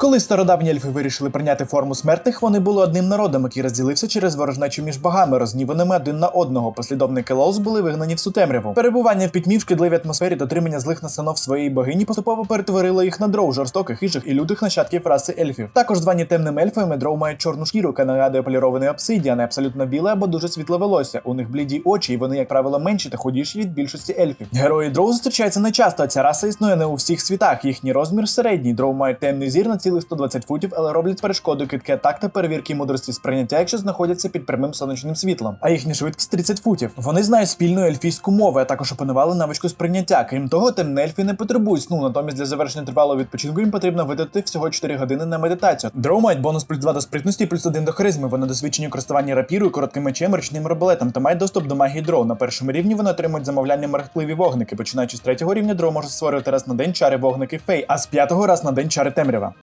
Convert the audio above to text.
Коли стародавні ельфи вирішили прийняти форму смертних, вони були одним народом, який розділився через ворожнечу між богами, розніваними один на одного. Послідовники Лоус були вигнані в сутемряву. Перебування в пітьмі в шкідливій атмосфері дотримання злих настанов своєї богині поступово перетворило їх на дров, жорстоких, хижих і лютих нащадків раси ельфів. Також звані темними ельфами дров мають чорну шкіру, яка нагадує полірований обсидіан, абсолютно біле або дуже світле волосся. У них бліді очі, і вони, як правило, менші та худіші від більшості ельфів. Герої дров зустрічаються нечасто. Ця раса існує не у всіх світах. Їхній розмір середній. Дров мають темний зір на 120 футів, але роблять перешкоду кидки атак та перевірки мудрості сприйняття, якщо знаходяться під прямим сонячним світлом. А їхня швидкість 30 футів. Вони знають спільну ельфійську мову, а також опанували навичку сприйняття. Крім того, темні ельфи не потребують сну. Натомість для завершення тривалого відпочинку їм потрібно видати всього 4 години на медитацію. Дров мають бонус плюс 2 до спритності, плюс 1 до харизми. Вони досвідчені у користуванні рапірою, коротким мечем, ручним арбалетом та мають доступ до магії дров. На першому рівні вони отримують замовляння мерехтливі вогники. Починаючи з третього рівня, дров може створювати раз на день чари вогники фей, а з п'ятого раз на день чари темрява.